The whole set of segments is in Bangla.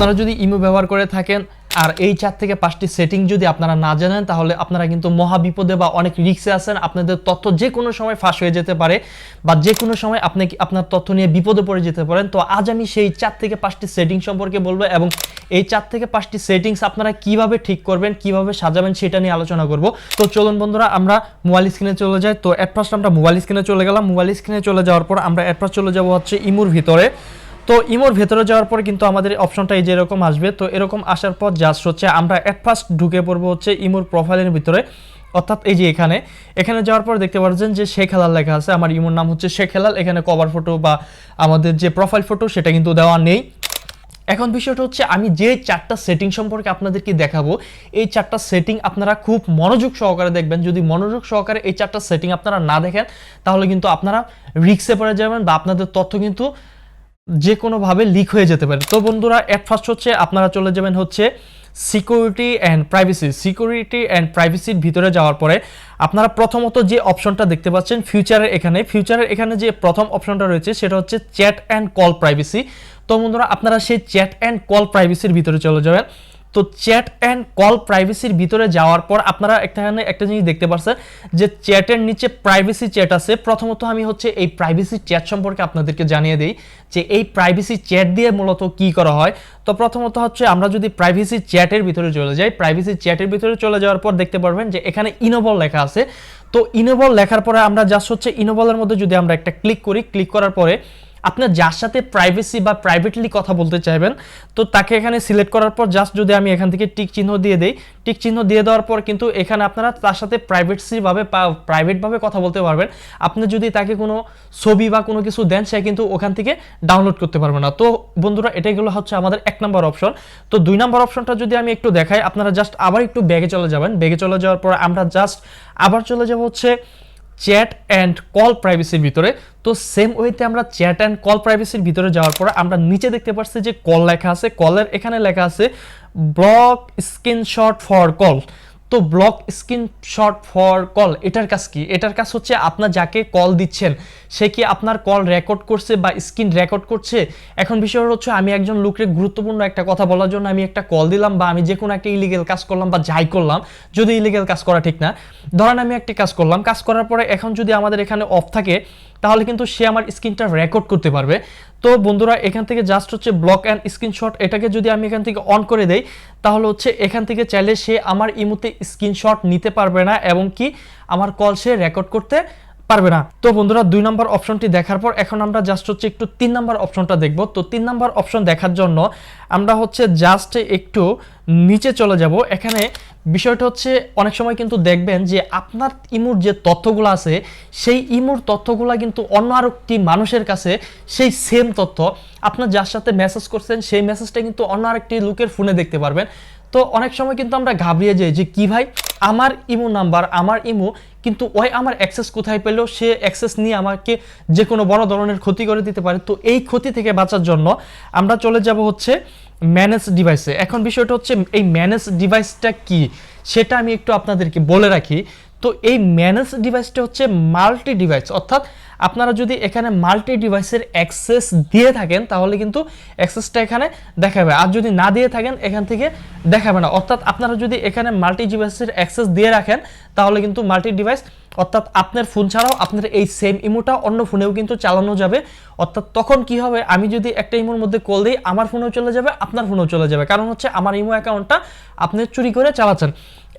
আপনারা যদি ইমো ব্যবহার করে থাকেন আর এই চার থেকে পাঁচটি সেটিং যদি আপনারা না জানেন, তাহলে আপনারা কিন্তু মহা বিপদে বা অনেক রিক্সে আছেন। আপনাদের তথ্য যে কোনো সময় ফাঁস হয়ে যেতে পারে বা যে কোনো সময় আপনি আপনার তথ্য নিয়ে বিপদে পড়ে যেতে পারেন। তো আজ আমি সেই চার থেকে পাঁচটি সেটিং সম্পর্কে বলব এবং এই চার থেকে পাঁচটি সেটিংস আপনারা কীভাবে ঠিক করবেন, কীভাবে সাজাবেন সেটা নিয়ে আলোচনা করব। তো চলুন বন্ধুরা, আমরা মোবাইল স্ক্রিনে চলে যাই। তো অ্যাট ফার্স্ট আমরা মোবাইল স্ক্রিনে চলে গেলাম। মোবাইল স্ক্রিনে চলে যাওয়ার পর আমরা অ্যাট ফার্স্ট চলে যাব হচ্ছে ইমুর ভিতরে। তো ইমোর ভেতরে যাওয়ার পর কিন্তু আমাদের অপশনটা এই যে এরকম আসবে, তো এরকম আসার পর জাস্ট হচ্ছে আমরা অ্যাট ফার্স্ট ঢুকে পড়ব হচ্ছে ইমোর প্রোফাইলের ভিতরে, অর্থাৎ এই যে এখানে। এখানে যাওয়ার পর দেখতে পাচ্ছেন যে শেখ হেলাল লেখা আছে, আমার ইমোর নাম হচ্ছে শেখ হেলাল, এখানে কভার ফটো বা আমাদের যে প্রোফাইল ফটো সেটা কিন্তু দেওয়া নেই। এখন বিষয়টা হচ্ছে আমি যে চারটা সেটিং সম্পর্কে আপনাদেরকে দেখাবো, এই চারটা সেটিং আপনারা খুব মনোযোগ সহকারে দেখবেন। যদি মনোযোগ সহকারে এই চারটা সেটিং আপনারা না দেখেন, তাহলে কিন্তু আপনারা রিক্সে পড়ে যাবেন বা আপনাদের তথ্য কিন্তু যে কোনোভাবে লিক হয়ে যেতে পারে। তো বন্ধুরা অ্যাট ফার্স্ট হচ্ছে আপনারা চলে যাবেন হচ্ছে security and privacy security and প্রাইভেসির ভিতরে যাওয়ার পরে আপনারা প্রথমত যে অপশনটা দেখতে পাচ্ছেন ফিউচারের এখানে ফিউচারের এখানে যে প্রথম অপশনটা রয়েছে সেটা হচ্ছে চ্যাট অ্যান্ড কল প্রাইভেসি তো বন্ধুরা, আপনারা সেই চ্যাট অ্যান্ড কল প্রাইভেসির ভিতরে চলে যাবেন। তো চ্যাট অ্যান্ড কল প্রাইভেসির ভিতরে যাওয়ার পর আপনারা এখানে একটা জিনিস দেখতে পাচ্ছেন যে চ্যাটের নিচে প্রাইভেসি চ্যাট আছে। প্রথমত আমি হচ্ছে এই প্রাইভেসি চ্যাট সম্পর্কে আপনাদেরকে জানিয়ে দিই যে এই প্রাইভেসি চ্যাট দিয়ে মূলত কি করা হয়। তো প্রথমত হচ্ছে আমরা যদি প্রাইভেসি চ্যাটের ভিতরে চলে যাই প্রাইভেসি চ্যাটের ভিতরে চলে যাওয়ার পর দেখতে পারবেন যে এখানে ইনোবল লেখা আছে। তো ইনোবল লেখার পরে আমরা জাস্ট হচ্ছে ইনোবলের মধ্যে যদি আমরা একটা ক্লিক করি ক্লিক করার পরে আপনার যার সাথে প্রাইভেসি বা প্রাইভেটলি কথা বলতে চাইবেন, তো তাকে এখানে সিলেক্ট করার পর জাস্ট যদি আমি এখান থেকে টিক চিহ্ন দিয়ে দেই টিক চিহ্ন দিয়ে দেওয়ার পর কিন্তু এখানে আপনারা তার সাথে প্রাইভেটসিভাবে প্রাইভেটভাবে কথা বলতে পারবেন। আপনি যদি তাকে কোনো ছবি বা কোনো কিছু দেন, সে কিন্তু ওখান থেকে ডাউনলোড করতে পারবে না। তো বন্ধুরা, এটাই হচ্ছে আমাদের এক নম্বর অপশন তো দুই নম্বর অপশনটা যদি আমি একটু দেখাই, আপনারা জাস্ট আবার একটু ব্যাগে চলে যাবেন। ব্যাগে চলে যাওয়ার পর আমরা জাস্ট আবার চলে যাব হচ্ছে চ্যাট অ্যান্ড কল প্রাইভেসির ভিতরে। তো সেম ওয়েতে আমরা চ্যাট অ্যান্ড কল প্রাইভেসির ভিতরে যাওয়ার পরে আমরা নিচে দেখতে পাচ্ছি যে কল লেখা আছে কলের এখানে লেখা আছে ব্লক স্ক্রিনশট ফর কল তো ব্লক স্ক্রিনশট ফর কল এটার কাজ কি? এটার কাজ হচ্ছে আপনার যাকে কল দিচ্ছেন, সে কি আপনার কল রেকর্ড করছে বা স্ক্রিন রেকর্ড করছে? এখন বিষয় হচ্ছে আমি একজন লোকের গুরুত্বপূর্ণ একটা কথা বলার জন্য আমি একটা কল দিলাম বা আমি যে কোনো একটা ইলিগেল কাজ করলাম বা যাই করলাম, যদি ইলিগেল কাজ করা ঠিক না। ধরেন আমি একটা কাজ করলাম, কাজ করার পরে এখন যদি আমাদের এখানে অফ থাকে তাহলে কিন্তু সে আমার স্ক্রিনটা রেকর্ড করতে পারবে। তো বন্ধুরা, এখান থেকে জাস্ট হচ্ছে ব্লক অ্যান্ড স্ক্রিনশট এটাকে যদি আমি এখান থেকে অন করে দেই, তাহলে হচ্ছে এখান থেকে চাইলে সে আমার ইমুতে স্ক্রিনশট নিতে পারবে না এবং কি? আমার কল সে রেকর্ড করতে পারবে না। তো বন্ধুরা, দুই নম্বর অপশনটি দেখার পর এখন আমরা জাস্ট হচ্ছে একটু তিন নম্বর অপশনটা দেখব। তো তিন নম্বর অপশন দেখার জন্য আমরা হচ্ছে জাস্ট একটু নিচে চলে যাব। এখানে বিষয়টা হচ্ছে অনেক সময় কিন্তু দেখবেন যে আপনার ইমুর যে তথ্যগুলো আছে, সেই ইমুর তথ্যগুলো কিন্তু অন্য আরেকটি মানুষের কাছে সেই সেম তথ্য। আপনার যার সাথে মেসেজ করছেন, সেই মেসেজটা কিন্তু অন্য আরেকটি লোকের ফোনে দেখতে পারবেন। তো অনেক সময় কিন্তু আমরা ঘাবড়িয়ে যাই যে কি ভাই? আমার ইমো নাম্বার, আমার ইমো, কিন্তু ওই আমার অ্যাক্সেস কোথায় পেল? সে অ্যাক্সেস নিয়ে আমাকে যে কোনো বড় ধরনের ক্ষতি করে দিতে পারে। তো এই ক্ষতি থেকে বাঁচার জন্য আমরা চলে যাব হচ্ছে ম্যানেজ ডিভাইসে এখন বিষয়টা হচ্ছে এই ম্যানেজ ডিভাইসটা কি? সেটা আমি একটু আপনাদেরকে বলে রাখি তো এই ম্যানেজ ডিভাইসটা হচ্ছে মাল্টি ডিভাইস। অর্থাৎ আপনারা যদি এখানে মাল্টি ডিভাইসের অ্যাক্সেস দিয়ে থাকেন, তাহলে কিন্তু অ্যাক্সেসটা এখানে দেখাবে। আর যদি না দিয়ে থাকেন, এখান থেকে দেখাবে না। অর্থাৎ আপনারা যদি এখানে মাল্টি ডিভাইসের অ্যাক্সেস দিয়ে রাখেন, তাহলে কিন্তু মাল্টি ডিভাইস অর্থাৎ আপনার ফোন ছাড়াও আপনার এই সেম ইমোটা অন্য ফোনেও কিন্তু চালানো যাবে। অর্থাৎ তখন কি হবে? আমি যদি একটা ইমোর মধ্যে কল দিই, আমার ফোনেও চলে যাবে, আপনার ফোনেও চলে যাবে। কারণ হচ্ছে আমার ইমো অ্যাকাউন্টটা আপনি চুরি করে চালাচ্ছেন।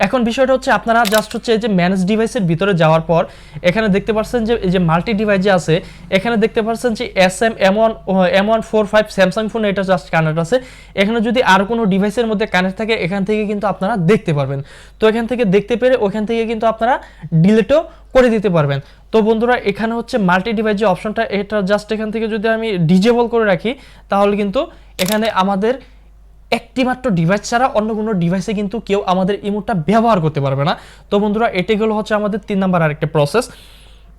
এখন বিষয়টা হচ্ছে আপনারা জাস্ট হচ্ছে এই যে ম্যানেজ ডিভাইসের ভিতরে যাওয়ার পর, এখানে দেখতে পাচ্ছেন যে, এই যে মাল্টি ডিভাইস যে আছে, এখানে দেখতে পাচ্ছেন যে S M M one M one four five Samsung phone এটা জাস্ট কানেক্ট আছে। এখানে যদি আর কোনো ডিভাইসের মধ্যে কানেক্ট থাকে, এখান থেকে কিন্তু আপনারা দেখতে পারবেন। তো এখান থেকে দেখতে পেরে ওখান থেকে কিন্তু আপনারা ডিলেটও করে দিতে পারবেন। তো বন্ধুরা, এখানে হচ্ছে মাল্টি ডিভাইস যে অপশনটা এটা জাস্ট এখান থেকে যদি আমি ডিজেবল করে রাখি, তাহলে কিন্তু এখানে আমাদের একটি মাত্র ডিভাইস ছাড়া অন্য কোনো ডিভাইসে কিন্তু কেউ আমাদের ইমোটটা ব্যবহার করতে পারবে না। তো বন্ধুরা, এটাই হলো হচ্ছে আমাদের তিন নাম্বার আরেকটা প্রসেস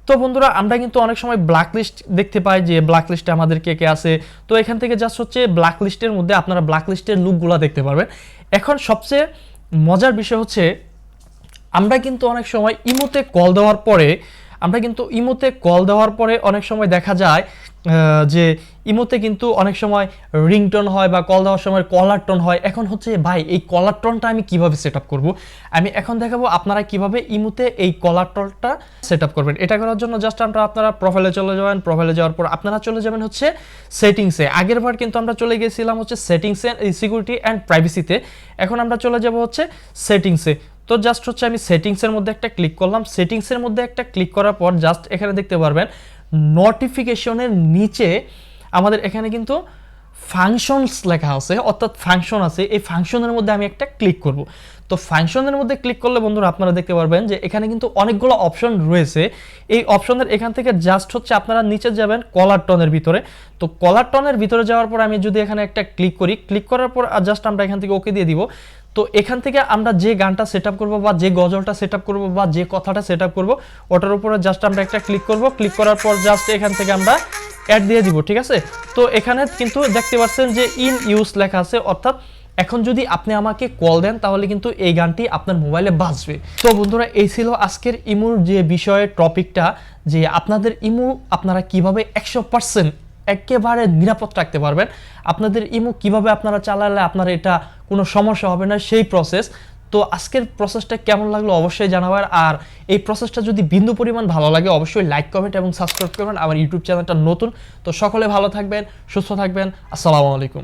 তো বন্ধুরা, আমরা কিন্তু অনেক সময় ব্ল্যাক লিস্ট দেখতে পাই যে ব্ল্যাক লিস্টে আমাদের কে কে আছে। তো এখান থেকে জাস্ট হচ্ছে ব্ল্যাক লিস্টের মধ্যে আপনারা ব্ল্যাক লিস্টের লুকগুলো দেখতে পারবেন। এখন সবচেয়ে মজার বিষয় হচ্ছে আমরা কিন্তু অনেক সময় ইমোতে কল দেওয়ার পরে, আমরা কিন্তু ইমোতে কল দেওয়ার পরে অনেক সময় দেখা যায় যে ইমোতে কিন্তু অনেক সময় রিংটোন হয় বা কল দেওয়ার সময় কলার টোন হয়। এখন হচ্ছে, ভাই, এই কলার টোনটা আমি কীভাবে সেট আপ করব? আমি এখন দেখাবো আপনারা কীভাবে ইমোতে এই কলার টোনটা সেট আপ করবেন। এটা করার জন্য জাস্ট আমরা আপনারা প্রোফাইলে চলে যাবেন। প্রোফাইলে যাওয়ার পর আপনারা চলে যাবেন হচ্ছে সেটিংসে আগের বার কিন্তু আমরা চলে গেছিলাম হচ্ছে সেটিংসে সিকিউরিটি অ্যান্ড প্রাইভেসিতে এখন আমরা চলে যাব হচ্ছে সেটিংসে তো জাস্ট হচ্ছে আমি সেটিংসের মধ্যে একটা ক্লিক করলাম। সেটিংসের মধ্যে একটা ক্লিক করার পর জাস্ট এখানে দেখতে পারবেন নোটিফিকেশনের নিচে আমাদের এখানে কিন্তু ফাংশনস লেখা আছে, অর্থাৎ ফাংশন আছে, এই ফাংশনের মধ্যে আমি একটা ক্লিক করব। তো ফাংশনের মধ্যে ক্লিক করলে বন্ধুরা আপনারা দেখতে পারবেন যে এখানে কিন্তু অনেকগুলো অপশন রয়েছে। এই অপশনের এখান থেকে জাস্ট হচ্ছে আপনারা নিচে যাবেন কলার টনের ভিতরে। তো কলার টনের ভিতরে যাওয়ার পর আমি যদি এখানে একটা ক্লিক করি ক্লিক করার পর জাস্ট আমরা এখান থেকে ওকে দিয়ে দিব। তো এখান থেকে আমরা যে গানটা সেট আপ করব বা যে গজলটা সেট আপ করব বা যে কথাটা সেট আপ করব, ওটার উপরে জাস্ট আমরা একটা ক্লিক করব। ক্লিক করার পর জাস্ট এখান থেকে আমরা অ্যাড দিয়ে দিব, ঠিক আছে? তো এখানে কিন্তু দেখতে পাচ্ছেন যে ইন ইউজ লেখা আছে, অর্থাৎ এখন যদি আপনি আমাকে কল দেন, তাহলে কিন্তু এই গানটি আপনার মোবাইলে বাজবে। তো বন্ধুরা, এই ছিল আজকের ইমুর যে বিষয়ে টপিকটা, যে আপনাদের ইমু আপনারা কীভাবে একশো পার্সেন্ট একেবারে নিরাপদ রাখতে পারবেন, আপনাদের ইমু কীভাবে আপনারা চালালে আপনার এটা কোনো সমস্যা হবে না, সেই প্রসেস তো আজকের প্রসেসটা কেমন লাগল অবশ্যই জানাবার আর এই প্রসেসটা যদি বিন্দু পরিমাণ ভালো লাগে, অবশ্যই লাইক কমেন্ট এবং সাবস্ক্রাইব করবেন। আমার ইউটিউব চ্যানেলটা নতুন, তো সকলে ভালো থাকবেন, সুস্থ থাকবেন। আসসালামু আলাইকুম।